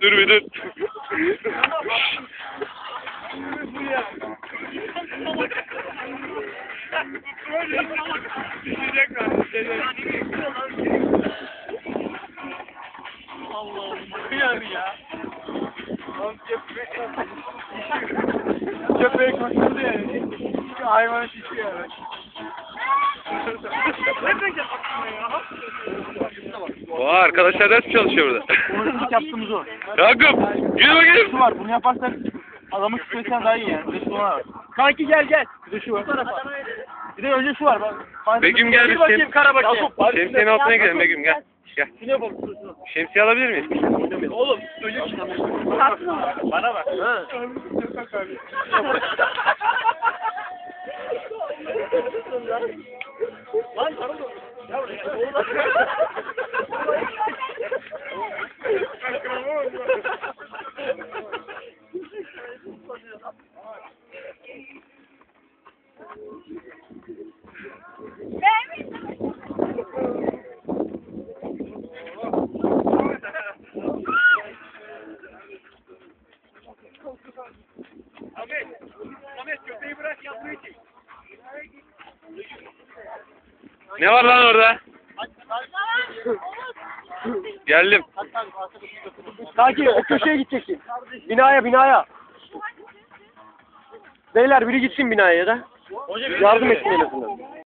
Dur bir dur. Allah'ım. Kıyar ya. Köpeği koşturdu yani. Hayvanı şişiyor Vay arkadaşlar ders çalışıyor burada? Bunu ilk yaptığımız o. Yakup yürü bakayım. Şu var bunu yaparsak adamın kütlesinden daha iyi yani. Bir de şu var. Kanki gel gel. Bir de şu var. Bir de önce şu var. Bak. Begüm gel Bir biz bakayım şem şemsiyenin altına girelim Begüm gel. Gel. Şunu yapalım. Şemsiye alabilir miyiz? Oğlum önce Bana bak. Ha. Lan karım Ahmet, Ahmet köpeği bırak yavru için. Ne var lan orada? Geldim. Kanki o köşeye gideceksin. Binaya binaya. Beyler biri gitsin binaya ya da. Yardım etsin en azından.